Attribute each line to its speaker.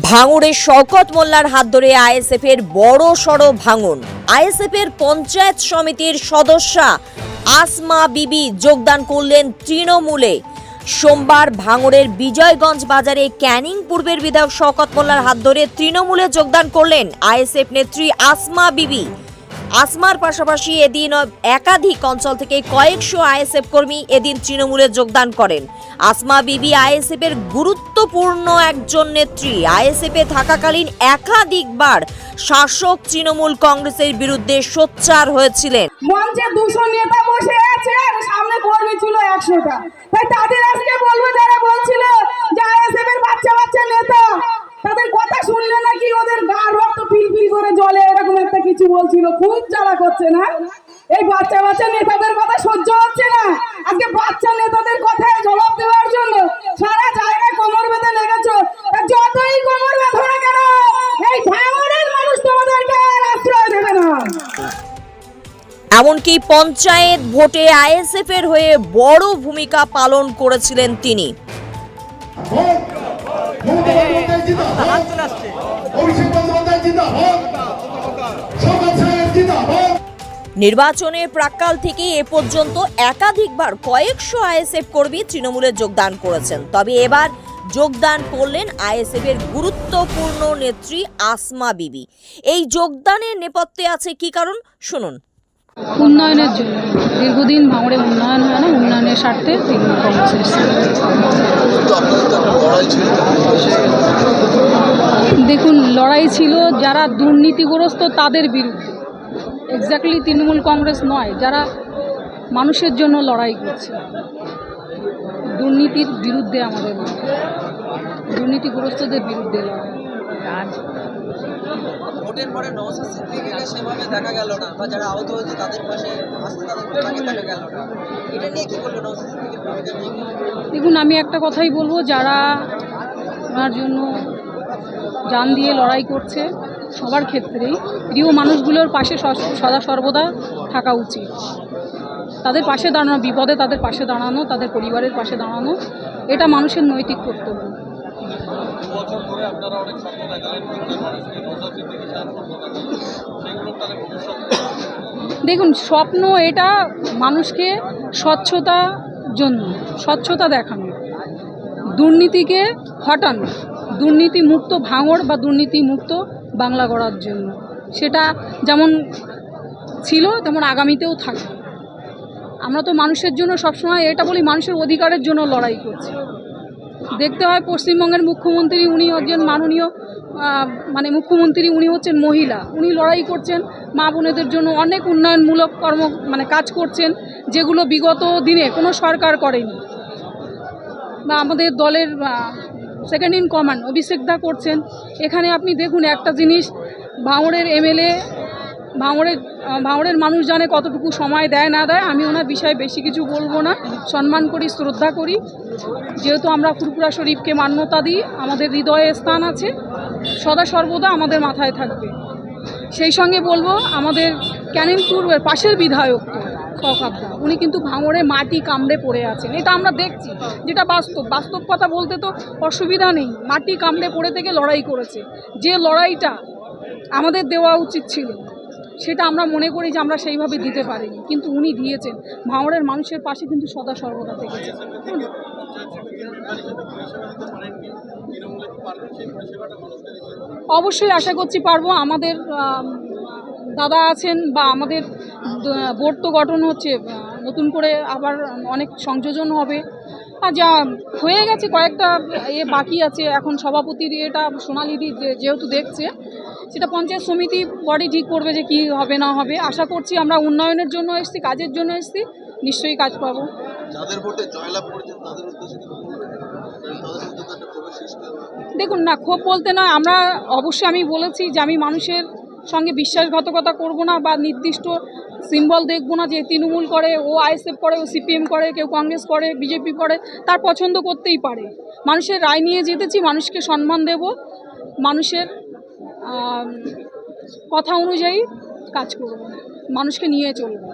Speaker 1: ভাঙড়ে শকত মোল্লার হাত ধরে আইএসএফ এর বড় সড় ভাঙন। আইএসএফ এর পঞ্চায়েত সমিতির সদস্যা আসমা বিবি যোগদান করলেন তৃণমূলে। সোমবার ভাঙড়ের বিজয়গঞ্জ বাজারে ক্যানিং পূর্বের বিধায়ক শকত মোল্লার হাত ধরে তৃণমূলে যোগদান করলেন আইএসএফ নেত্রী আসমা বিবি। আসমার পাশাপাশি এদিন একাধিক অঞ্চল থেকে কয়েকশো আইএসএফ কর্মী এদিন তৃণমূলে যোগদান করেন। আসমা বিবি আইএসএফ এর গুরুত্বপূর্ণ একজন নেত্রী। আইএসএফ এ থাকাকালীন একাধিকবার শাসক তৃণমূল কংগ্রেসের বিরুদ্ধে সোচ্চার হয়েছিলেন।
Speaker 2: মঞ্চে দুশো নেতা বসে আছে, আর সামনে কর্মী ছিল একশোটা। তাই তাদের আজকে বলব, যারা বলছিল যে আইএসএফ এর বাচ্চা বাচ্চা নেতা তাদের কথা শুনলে নাকি ওদের পিলপিল করে জলে এরকম একটা কিছু বলছিল খুব জ্বালা করছে না এই বাচ্চা বাচ্চা নেতাদের কথা সহ্য হচ্ছে না আজকে বাচ্চা নেতাদের কথায় জবাব দেওয়ার জন্য সারা জায়গায় কোমর বেঁধে লেগেছো যতই কোমর বেঁধো না কেন এই ভাঙনের মানুষ তোমাদেরকে আশ্রয় দেবে না
Speaker 1: এমনকি পঞ্চায়েত ভোটে আইএসএফ এর হয়ে বড় ভূমিকা পালন করেছিলেন তিনি
Speaker 3: অভিষেক বন্দ্যোপাধ্যায়
Speaker 1: নির্বাচনের প্রাক্কাল থেকে এ পর্যন্ত একাধিকবার কয়েকশো আইএসএফ কর্মী তৃণমূলে যোগদান করেছেন। তবে এবার যোগদান করলেন আইএসএফ এর গুরুত্বপূর্ণ নেত্রী আসমা বিবি। এই যোগদানের নেপথ্যে আছে কি কারণ? শুনুন।
Speaker 4: উন্নয়নের জন্য। দীর্ঘদিন ভাঙড়ে উন্নয়ন হয় না উন্নয়নের স্বার্থে তৃণমূল কংগ্রেস এসেছে। দেখুন লড়াই ছিল যারা দুর্নীতিগ্রস্ত তাদের বিরুদ্ধে। এক্স্যাক্টলি তৃণমূল কংগ্রেস নয় যারা মানুষের জন্য লড়াই করছে। দুর্নীতির বিরুদ্ধে আমাদের দুর্নীতিগ্রস্তদের বিরুদ্ধে লড়াই।
Speaker 5: ভোটের পরে নওশাদ সিদ্দিকীকে সেভাবে দেখা গেল না বা যারা আহত হয়েছে তাদের পাশে আসতে তাদের তাকে দেখা গেল না। এটা নিয়ে কি বলবেন নওশাদ সিদ্দিকীর ভূমিকা নিয়ে?
Speaker 4: দেখুন আমি একটা কথাই বলব যারা ওনার জন্য যান দিয়ে লড়াই করছে সবার ক্ষেত্রেই প্রিয় মানুষগুলোর পাশে সদা সর্বদা থাকা উচিত। তাদের পাশে দাঁড়ানো বিপদে তাদের পাশে দাঁড়ানো তাদের পরিবারের পাশে দাঁড়ানো এটা মানুষের নৈতিক কর্তব্য। দেখুন, স্বপ্ন এটা মানুষকে স্বচ্ছতা জন্য, স্বচ্ছতা দেখানো। দুর্নীতিকে হটানো দুর্নীতি মুক্ত ভাঙড় বা দুর্নীতি মুক্ত বাংলা গড়ার জন্য। সেটা যেমন ছিল, তেমন আগামীতেও থাকবে। আমরা তো মানুষের জন্য সবসময় এটা বলি, মানুষের অধিকারের জন্য লড়াই করছি। দেখতে হয় পশ্চিমবঙ্গের মুখ্যমন্ত্রী উনি একজন মাননীয় মানে মুখ্যমন্ত্রী উনি হচ্ছেন মহিলা। উনি লড়াই করছেন মা বোনেদের জন্য অনেক উন্নয়নমূলক কর্ম মানে কাজ করছেন যেগুলো বিগত দিনে কোনো সরকার করেনি। বা আমাদের দলের সেকেন্ড ইন কমান্ড অভিষেক দা করছেন। এখানে আপনি দেখুন একটা জিনিস ভাঙড়ের এমএলএ ভাঙড়ের ভাঙড়ের মানুষ জানে কতটুকু সময় দেয়, না দেয়, আমি ওনার বিষয়ে বেশি কিছু বলব না। সম্মান করি, শ্রদ্ধা করি। যেহেতু আমরা ফুরপুরা শরীফকে মান্যতা দিই, আমাদের হৃদয়ে স্থান আছে, সদা সর্বদা আমাদের মাথায় থাকবে। সেই সঙ্গে বলব, আমাদের ক্যানিং পূর্বের পাশের বিধায়ক শওকাবদা উনি কিন্তু ভাঙড়ে মাটি কামড়ে পড়ে আছেন। এটা আমরা দেখছি, যেটা বাস্তব। বাস্তব কথা বলতে তো অসুবিধা নেই, মাটি কামড়ে পড়ে থেকে লড়াই করেছে। যে লড়াইটা আমাদের দেওয়া উচিত ছিল সেটা আমরা মনে করি যে আমরা সেইভাবে দিতে পারিনি। কিন্তু উনি দিয়েছেন। ভাঙড়ের মানুষের পাশে কিন্তু সদা সর্বদা থেকেছে। অবশ্যই আশা করছি পারব। আমাদের দাদা আছেন বা আমাদের বোর্ড তো গঠন হচ্ছে নতুন করে আবার অনেক সংযোজন হবে। আর যা হয়ে গেছে কয়েকটা এ বাকি আছে। এখন সভাপতির এটা সোনালিদি যেহেতু দেখছে সেটা পঞ্চায়েত সমিতি বডি ঠিক করবে যে কি হবে না হবে। আশা করছি আমরা উন্নয়নের জন্য এসেছি কাজের জন্য এসেছি নিশ্চয়ই কাজ পাবো।
Speaker 3: যাদের ভোটে জয়লাভ করেছেন তাদের উদ্দেশ্যে।
Speaker 4: দেখুন না ক্ষোভ বলতে না আমরা অবশ্যই আমি বলেছি যে আমি মানুষের সঙ্গে বিশ্বাসঘাতকতা করব না বা নির্দিষ্ট সিম্বল দেখব না যে তৃণমূল করে ও আইএসএফ করে ও সিপিএম করে কেউ কংগ্রেস করে বিজেপি করে তার পছন্দ করতেই পারে। মানুষের রায় নিয়ে জিতেছি মানুষকে সম্মান দেব মানুষের কথা অনুযায়ী কাজ করব। মানুষকে নিয়ে চলবো।